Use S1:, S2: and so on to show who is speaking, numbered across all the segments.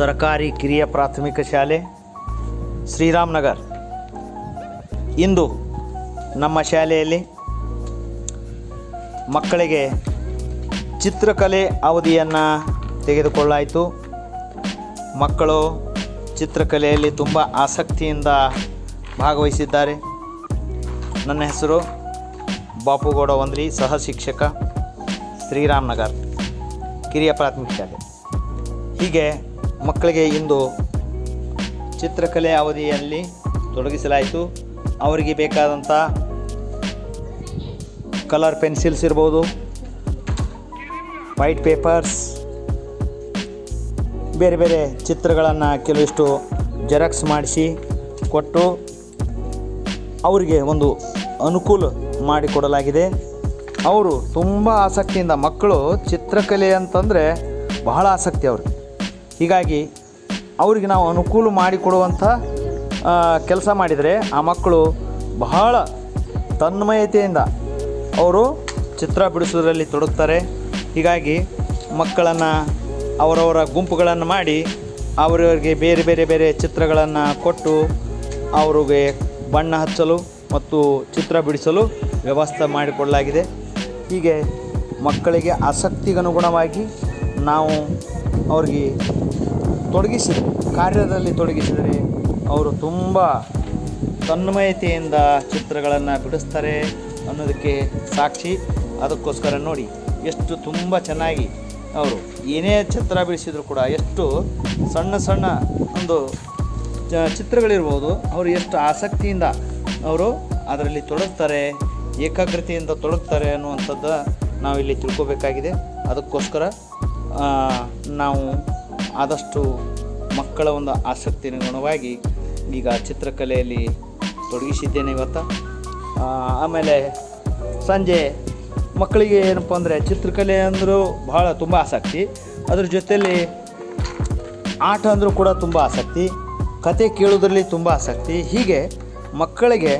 S1: ಸರ್ಕಾರಿ ಕಿರಿಯ ಪ್ರಾಥಮಿಕ ಶಾಲೆ, ಶ್ರೀರಾಮ್ನಗರ್. ಇಂದು ನಮ್ಮ ಶಾಲೆಯಲ್ಲಿ ಮಕ್ಕಳಿಗೆ ಚಿತ್ರಕಲೆ ಅವಧಿಯನ್ನು ತೆಗೆದುಕೊಳ್ಳಾಯಿತು. ಮಕ್ಕಳು ಚಿತ್ರಕಲೆಯಲ್ಲಿ ತುಂಬ ಆಸಕ್ತಿಯಿಂದ ಭಾಗವಹಿಸಿದ್ದಾರೆ. ನನ್ನ ಹೆಸರು ಬಾಪುಗೌಡ ವಂದ್ರಿ ಸಹ ಶಿಕ್ಷಕ, ಶ್ರೀರಾಮ್ನಗರ್, ಕಿರಿಯ ಪ್ರಾಥಮಿಕ ಶಾಲೆ. ಹೀಗೆ ಮಕ್ಕಳಿಗೆ ಇಂದು ಚಿತ್ರಕಲೆ ಅವಧಿಯಲ್ಲಿ ತೊಡಗಿಸಲಾಯಿತು. ಅವರಿಗೆ ಬೇಕಾದಂಥ ಕಲರ್ ಪೆನ್ಸಿಲ್ಸ್ ಇರ್ಬೋದು, ವೈಟ್ ಪೇಪರ್ಸ್, ಬೇರೆ ಬೇರೆ ಚಿತ್ರಗಳನ್ನು ಕೆಲವಿಷ್ಟು ಜೆರಾಕ್ಸ್ ಮಾಡಿಸಿ ಕೊಟ್ಟು ಅವರಿಗೆ ಒಂದು ಅನುಕೂಲ ಮಾಡಿಕೊಡಲಾಗಿದೆ. ಅವರು ತುಂಬ ಆಸಕ್ತಿಯಿಂದ ಮಕ್ಕಳು ಚಿತ್ರಕಲೆ ಅಂತಂದರೆ ಬಹಳ ಆಸಕ್ತಿ ಅವ್ರಿಗೆ. ಹೀಗಾಗಿ ಅವರಿಗೆ ನಾವು ಅನುಕೂಲ ಮಾಡಿಕೊಡುವಂಥ ಕೆಲಸ ಮಾಡಿದರೆ ಆ ಮಕ್ಕಳು ಬಹಳ ತನ್ಮಯತೆಯಿಂದ ಅವರು ಚಿತ್ರ ಬಿಡಿಸೋದ್ರಲ್ಲಿ ತೊಡಗ್ತಾರೆ. ಹೀಗಾಗಿ ಮಕ್ಕಳನ್ನು ಅವರವರ ಗುಂಪುಗಳನ್ನು ಮಾಡಿ ಅವರವರಿಗೆ ಬೇರೆ ಬೇರೆ ಬೇರೆ ಚಿತ್ರಗಳನ್ನು ಕೊಟ್ಟು ಅವರಿಗೆ ಬಣ್ಣ ಹಚ್ಚಲು ಮತ್ತು ಚಿತ್ರ ಬಿಡಿಸಲು ವ್ಯವಸ್ಥೆ ಮಾಡಿಕೊಡಲಾಗಿದೆ ಹೀಗೆ ಮಕ್ಕಳಿಗೆ ಆಸಕ್ತಿಗನುಗುಣವಾಗಿ ನಾವು ಅವ್ರಿಗೆ ತೊಡಗಿಸಿ ಕಾರ್ಯದಲ್ಲಿ ತೊಡಗಿಸಿದರೆ ಅವರು ತುಂಬ ತನ್ಮಯತೆಯಿಂದ ಚಿತ್ರಗಳನ್ನು ಬಿಡಿಸ್ತಾರೆ ಅನ್ನೋದಕ್ಕೆ ಸಾಕ್ಷಿ. ಅದಕ್ಕೋಸ್ಕರ ನೋಡಿ, ಎಷ್ಟು ತುಂಬ ಚೆನ್ನಾಗಿ ಅವರು ಏನೇ ಚಿತ್ರ ಬಿಡಿಸಿದ್ರು ಕೂಡ ಎಷ್ಟು ಸಣ್ಣ ಸಣ್ಣ ಒಂದು ಚಿತ್ರಗಳಿರ್ಬೋದು, ಅವರು ಎಷ್ಟು ಆಸಕ್ತಿಯಿಂದ ಅವರು ಅದರಲ್ಲಿ ತೊಡಗ್ತಾರೆ, ಏಕಾಗ್ರತೆಯಿಂದ ತೊಡಗ್ತಾರೆ ಅನ್ನುವಂಥದ್ದು ನಾವಿಲ್ಲಿ ತಿಳ್ಕೊಬೇಕಾಗಿದೆ. ಅದಕ್ಕೋಸ್ಕರ ನಾವು ಆದಷ್ಟು ಮಕ್ಕಳ ಒಂದು ಆಸಕ್ತಿಯನುಗುಣವಾಗಿ ಈಗ ಚಿತ್ರಕಲೆಯಲ್ಲಿ ತೊಡಗಿಸಿದ್ದೇನೆ ಇವತ್ತು. ಆಮೇಲೆ ಸಂಜೆ ಮಕ್ಕಳಿಗೆ ಏನಪ್ಪ ಅಂದರೆ ಚಿತ್ರಕಲೆ ಅಂದರೂ ಬಹಳ ತುಂಬ ಆಸಕ್ತಿ. ಅದ್ರ ಜೊತೆಯಲ್ಲಿ ಆಟ ಅಂದರೂ ಕೂಡ ತುಂಬ ಆಸಕ್ತಿ. ಕತೆ ಕೇಳೋದ್ರಲ್ಲಿ ತುಂಬ ಆಸಕ್ತಿ. ಹೀಗೆ ಮಕ್ಕಳಿಗೆ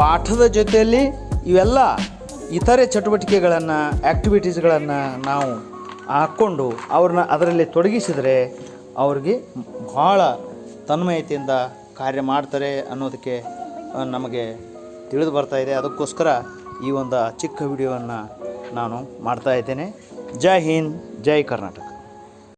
S1: ಪಾಠದ ಜೊತೆಯಲ್ಲಿ ಇವೆಲ್ಲ ಇತರೆ ಚಟುವಟಿಕೆಗಳನ್ನು ಆ್ಯಕ್ಟಿವಿಟೀಸ್ಗಳನ್ನು ನಾವು ಹಾಕ್ಕೊಂಡು ಅವ್ರನ್ನ ಅದರಲ್ಲಿ ತೊಡಗಿಸಿದರೆ ಅವ್ರಿಗೆ ಭಾಳ ತನ್ಮಯತೆಯಿಂದ ಕಾರ್ಯ ಮಾಡ್ತಾರೆ ಅನ್ನೋದಕ್ಕೆ ನಮಗೆ ತಿಳಿದು ಬರ್ತಾ ಇದೆ. ಅದಕ್ಕೋಸ್ಕರ ಈ ಒಂದು ಚಿಕ್ಕ ವಿಡಿಯೋವನ್ನು ನಾನು ಮಾಡ್ತಾ ಇದ್ದೇನೆ. ಜೈ ಹಿಂದ್, ಜೈ ಕರ್ನಾಟಕ.